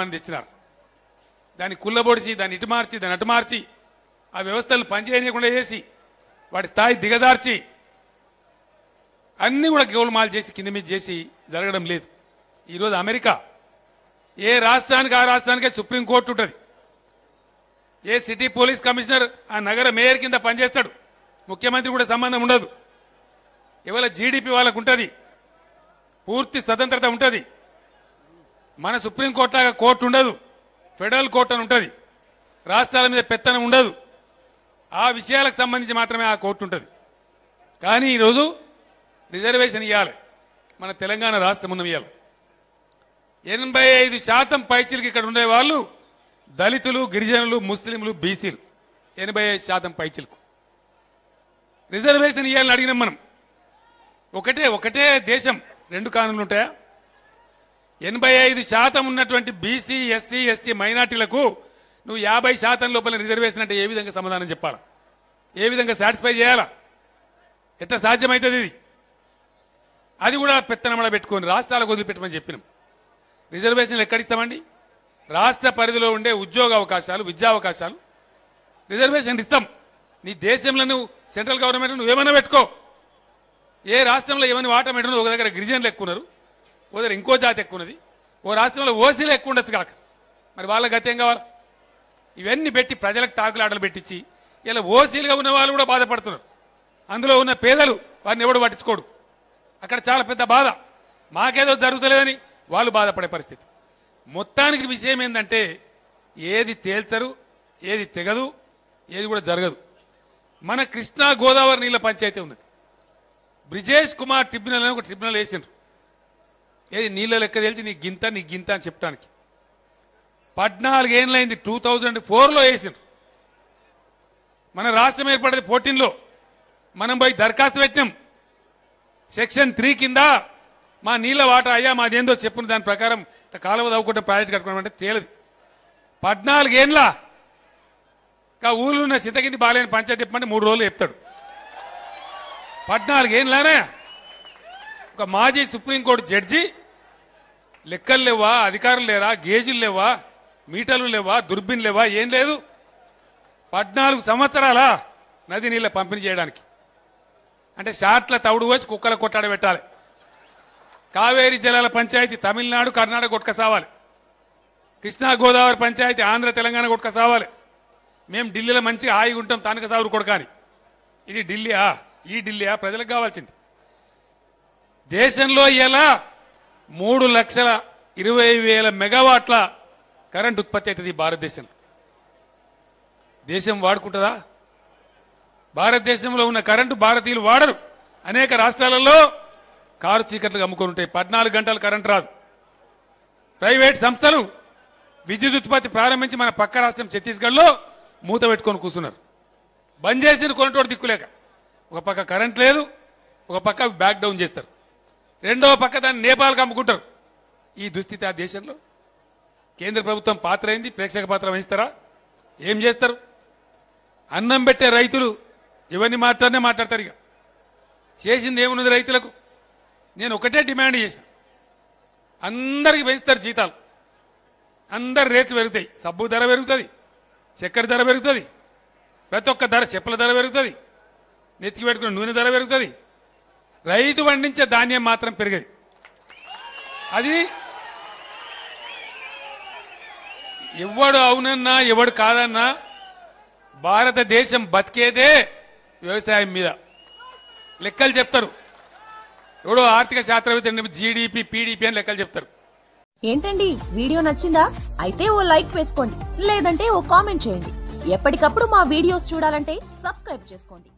మంది తెచ్చినారు దాన్ని కుల్లబొడిచి దాన్ని ఇటు మార్చి దాన్ని అటు మార్చి ఆ వ్యవస్థలు పనిచేయకుండా చేసి వాటి స్థాయి దిగజార్చి అన్నీ కూడా గోల్మాల్ చేసి కింద మీద చేసి జరగడం లేదు. ఈరోజు అమెరికా ఏ రాష్ట్రానికి ఆ రాష్ట్రానికే సుప్రీంకోర్టు ఉంటుంది. ఏ సిటీ పోలీస్ కమిషనర్ ఆ నగర మేయర్ కింద పనిచేస్తాడు. ముఖ్యమంత్రి కూడా సంబంధం ఉండదు. ఇవాళ జీడిపి వాళ్ళకు ఉంటుంది. పూర్తి స్వతంత్రత ఉంటుంది. మన సుప్రీంకోర్టు లాగా కోర్టు ఉండదు. ఫెడరల్ కోర్టు అని ఉంటుంది. రాష్ట్రాల మీద పెత్తనం ఉండదు. ఆ విషయాలకు సంబంధించి మాత్రమే ఆ కోర్టు ఉంటుంది. కానీ ఈరోజు రిజర్వేషన్ ఇవ్వాలి మన తెలంగాణ రాష్ట్రం ఉన్న ఇవ్వాలి ఎనభై ఐదు శాతం పైచీలకు ఇక్కడ ఉండే వాళ్ళు దళితులు గిరిజనులు ముస్లింలు బీసీలు. ఎనభై ఐదు శాతం పైచీలకు. రిజర్వేషన్ ఇవ్వాలని అడిగినాం మనం. ఒకటే ఒకటే దేశం. రెండు కానులు ఉంటాయా? ఎనభై ఐదు శాతం ఉన్నటువంటి బీసీ ఎస్సీ ఎస్టీ మైనార్టీలకు నువ్వు యాభై శాతం లోపల రిజర్వేషన్ అంటే ఏ విధంగా సమాధానం చెప్పాలా? ఏ విధంగా సాటిస్ఫై చేయాలా? ఎట్లా సాధ్యమవుతుంది ఇది? అది కూడా పెత్తనమడ పెట్టుకొని రాష్ట్రాలకు వదిలిపెట్టమని చెప్పినాం. రిజర్వేషన్లు ఎక్కడిస్తామండి? రాష్ట్ర పరిధిలో ఉండే ఉద్యోగ అవకాశాలు విద్యా అవకాశాలు రిజర్వేషన్ ఇస్తాం. నీ దేశంలో నువ్వు సెంట్రల్ గవర్నమెంట్ నువ్వు ఏమైనా పెట్టుకో. ఏ రాష్ట్రంలో ఏమైనా వాటం పెట్టినా ఒక దగ్గర గిరిజనులు ఎక్కున్నారు ఓ దగ్గర ఇంకో జాతి ఎక్కువ ఉన్నది ఓ రాష్ట్రంలో ఓసీలు ఎక్కువ ఉండొచ్చు కాక. మరి వాళ్ళ గతేం ఏం కావాలి? ఇవన్నీ పెట్టి ప్రజలకు టాకులాటలు పెట్టించి ఇలా ఓసీలుగా ఉన్న వాళ్ళు కూడా బాధపడుతున్నారు. అందులో ఉన్న పేదలు వారిని ఎవడు పట్టించుకోడు. అక్కడ చాలా పెద్ద బాధ. మాకేదో జరుగుతలేదని వాళ్ళు బాధపడే పరిస్థితి. మొత్తానికి విషయం ఏంటంటే ఏది తేల్చరు ఏది తెగదు ఏది కూడా జరగదు. మన కృష్ణా గోదావరి నీళ్ళ పంచాయతీ ఉన్నది. బ్రిజేష్ కుమార్ ట్రిబ్యునల్ అని ఒక ట్రిబ్యునల్ వేసిండ్రు. ఏది నీళ్ళ లెక్క తెలిసి నీ గింత నీ గింత అని చెప్పడానికి. పద్నాలుగేళ్ళైంది టూ థౌజండ్ ఫోర్లో వేసిండ్రు. మన రాష్ట్రం ఏర్పడేది ఫోర్టీన్లో. మనం పోయి దరఖాస్తు పెట్టినాం. సెక్షన్ త్రీ కింద మా నీళ్ళ వాటా అయ్యా మాదేందో చెప్పిన దాని ప్రకారం కాలువ తవ్వుకుంటే ప్రాజెక్ట్ కట్టుకోవడం తేలదు. పద్నాలుగేండ్ల ఇంకా ఊళ్ళో ఉన్న సితకింది బాగాలేని పంచాయతీ చెప్పమంటే మూడు రోజులు చెప్తాడు. పద్నాలుగేండ్లానే ఒక మాజీ సుప్రీంకోర్టు జడ్జి లెక్కలు లేవా అధికారులు లేరా గేజులు లేవా మీటర్లు లేవా దుర్బిన్ లేవా ఏం లేదు. పద్నాలుగు సంవత్సరాల నది నీళ్ళ పంపిణీ చేయడానికి. అంటే షాట్ల తవుడు వచ్చి కుక్కల కొట్టాడ పెట్టాలి. కావేరీ జలాల పంచాయతీ తమిళనాడు కర్ణాటక కొట్టుక సావాలి. కృష్ణా గోదావరి పంచాయతీ ఆంధ్ర తెలంగాణ కొట్టుక సావాలి. మేము ఢిల్లీలో మంచిగా హాయిగా ఉంటాం తానుక సాగురు కొడకాని. ఇది ఢిల్లీయా? ఈ ఢిల్లీ ప్రజలకు కావాల్సింది. దేశంలో ఇలా మూడు లక్షల ఇరవై వేల మెగావాట్ల కరెంట్ ఉత్పత్తి అవుతుంది భారతదేశంలో. దేశం వాడుకుంటుందా? భారతదేశంలో ఉన్న కరెంటు భారతీయులు వాడరు. అనేక రాష్ట్రాలలో కారు చీకట్లు అమ్ముకొని ఉంటాయి. పద్నాలుగు గంటలు కరెంట్ రాదు. ప్రైవేట్ సంస్థలు విద్యుత్ ఉత్పత్తి ప్రారంభించి మన పక్క రాష్ట్రం ఛత్తీస్గఢ్లో మూత పెట్టుకొని కూర్చున్నారు. బంద్ చేసిన కొనటోడు దిక్కులేక. ఒక పక్క కరెంట్ లేదు ఒక పక్క బ్యాక్ డౌన్ చేస్తారు. రెండవ పక్క దాన్ని నేపాల్కి అమ్ముకుంటారు. ఈ దుస్థితి ఆ దేశంలో. కేంద్ర ప్రభుత్వం పాత్ర అయింది ప్రేక్షక పాత్ర వహిస్తారా? ఏం చేస్తారు? అన్నం పెట్టే రైతులు ఇవన్నీ మాట్లాడినే మాట్లాడతారు ఇక. చేసింది ఏమున్నది రైతులకు? నేను ఒకటే డిమాండ్ చేసిన. అందరికి పెంచుతారు జీతాలు. అందరి రేట్లు పెరుగుతాయి. సబ్బు ధర పెరుగుతుంది చక్కెర ధర పెరుగుతుంది ప్రతి ఒక్క ధర చెప్పుల ధర పెరుగుతుంది. నెత్తికి పెట్టుకున్న నూనె ధర పెరుగుతుంది. రైతు పండించే ధాన్యం మాత్రం పెరిగేది. అది ఎవడు అవునన్నా ఎవడు కాదన్నా భారతదేశం బతికేదే వ్యవసాయం మీద. లెక్కలు చెప్తారు. ఎవడో ఆర్థిక శాస్త్రవేత్త జీడిపి పీడిపి అని లెక్కలు చెప్తారు. ఏంటండి? వీడియో నచ్చిందా? అయితే ఓ లైక్ వేసుకోండి. లేదంటే ఓ కామెంట్ చేయండి. ఎప్పటికప్పుడు మా వీడియోస్ చూడాలంటే సబ్స్క్రైబ్ చేసుకోండి.